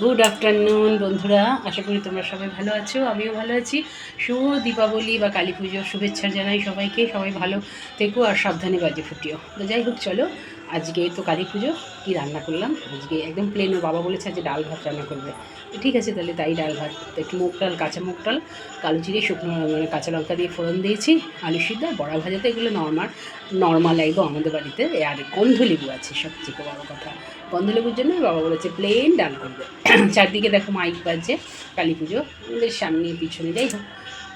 Good afternoon বন্ধুরা। আশা করি তোমরা সবাই ভালো আছো, আমিও ভালো আছি। শুভ দীপাবলি বা কালী পুজোর শুভেচ্ছা জানাই সবাইকে। সবাই ভালো থেকো আর সাবধানে বাজে ফুটিও। তো যাই হোক, চলো, আজকে তো কালী পুজো, কী রান্না করলাম? আজকে একদম প্লেন ওর বাবা বলেছে যে ডাল ভাত রান্না করবে। তো ঠিক আছে, তাহলে তাই ডাল ভাত। একটু মুগ ডাল, কাঁচা মুগ ডাল, কালো জিরে, শুকনো মানে কাঁচা লঙ্কা দিয়ে ফোড়ন দিয়েছি, আলু সিদ্ধ, বড়া ভাজা, তো এগুলো নর্মাল নর্মাল একদম আমাদের বাড়িতে। আর গন্ধ লেবু আছে সবথেকে বড় কথা। গন্ধলেবুর জন্য বাবা বলেছে, প্লেন ডাল করবে। চারদিকে দেখো মাইক বাজছে, কালী পুজো। আমাদের সামনে, পিছনে যাই হোক,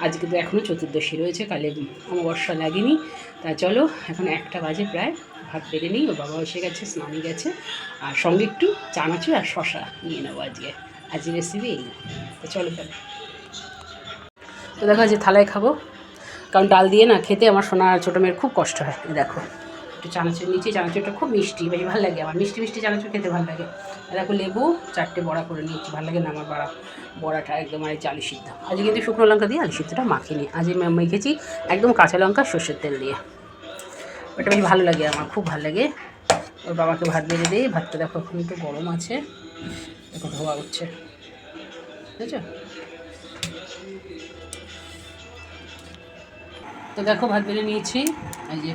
আজকে তো এখনও চতুর্দশী রয়েছে, কালে অমাবস্যা লাগেনি। তা চলো, এখন একটা বাজে প্রায়, ভাত বেড়ে নিই ও বাবা এসে গেছে, স্নানে গেছে। আর সঙ্গে একটু চানাচুর আর শশা নিয়ে নেব আজকে। আজকের রেসিপি এই। তো চলো তাহলে। তো দেখো যে থালায় খাব। কারণ ডাল দিয়ে না খেতে আমার সোনা ছোটো মেয়ের খুব কষ্ট হয়। দেখো একটু চানাচুর নিচে চানাচুরটা খুব মিষ্টি বেশ ভালো লাগে আমার। মিষ্টি মিষ্টি চানাচুর খেতে ভালো লাগে। দেখো লেবু চারটে বড়া করে নিয়েছি ভালো লাগে না আমার বড়া। বড়াটা একদম আর আলু সিদ্ধ। আজকে কিন্তু শুকনো লঙ্কা দিয়ে আলু সিদ্ধটা মাখিনি। আজ মেখেছি একদম কাঁচা লঙ্কা সর্ষের তেল দিয়ে। ওটা বেশ ভালো লাগে আমার খুব ভালো লাগে। ওর বাবাকে ভাত বেড়ে দিই। ভাতটা দেখো এখন একটু গরম আছে। দেখো ধোয়া উঠছে। বুঝেছ? তো দেখো, ভাত বেড়ে নিয়েছি। এই যে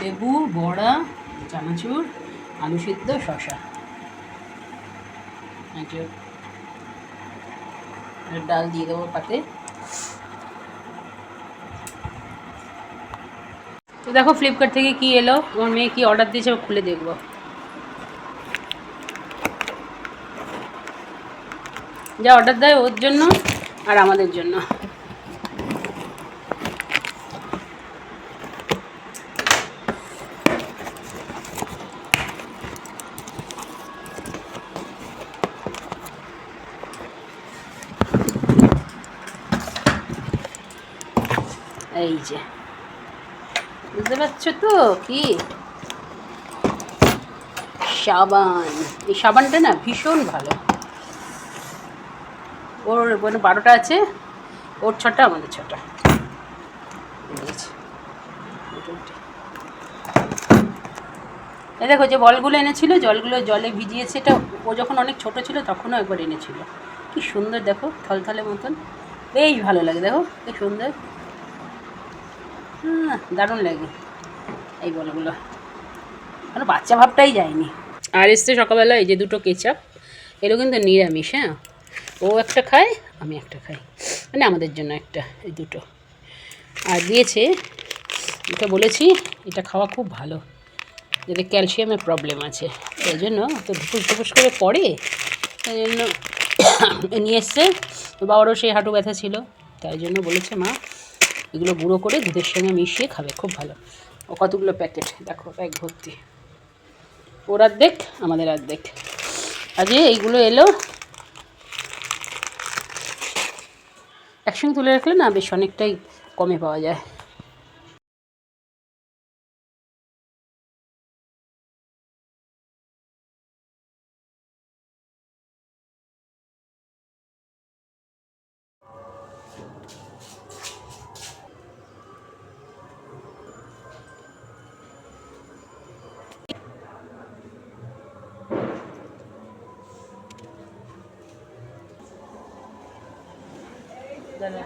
লেবু, বড়া, চানাচুর, আলু সিদ্ধ শশা ডাল দিয়ে দেবো পাতে। তো দেখো ফ্লিপকার্ট থেকে কি এলো আমার মেয়ে কি অর্ডার দিয়েছে খুলে দেখব। যা অর্ডার দেয় ওর জন্য আর আমাদের জন্য। এই যে। বুঝতে পারছ তো কি? সাবান। এই সাবানটা না ভীষণ ভালো। ওর মানে বারোটা আছে, ওর ছটা, আমাদের ছটা। এই দেখো যে বলগুলো এনেছিল, জলগুলো জলে ভিজিয়েছে, এটা ও যখন অনেক ছোট ছিল তখনও একবার এনেছিল। কি সুন্দর দেখো, থলথলে মতন। বেশ ভালো লাগে দেখো কি সুন্দর। দারুণ লাগে। এই বলগুলো। মানে বাচ্চা ভাবটাই যায়নি। আর এসছে সকালবেলা এই যে দুটো কেচাপ। এগুলো কিন্তু নিরামিষ হ্যাঁ? ও একটা খায়, আমি একটা খাই। মানে আমাদের জন্য একটা, এই দুটো। আর দিয়েছে এটা বলেছি, এটা খাওয়া খুব ভালো। যাতে ক্যালসিয়ামের প্রবলেম আছে। এই জন্য তো ধুপুস ধুপুস করে পড়ে। তাই জন্য নিয়ে এসছে। বাবারও সেই হাঁটু ব্যথা ছিল। তাই জন্য বলেছে মা এগুলো গুঁড়ো করে দুধের সঙ্গে মিশিয়ে খাবে, খুব ভালো। ও কতগুলো প্যাকেট? দেখো, এক ভর্তি। ওর অর্ধেক, আমাদের অর্ধেক। আজকে এইগুলো এলো। একসঙ্গে তুলে রাখলে না বেশ অনেকটাই কমে পাওয়া যায়। 在那，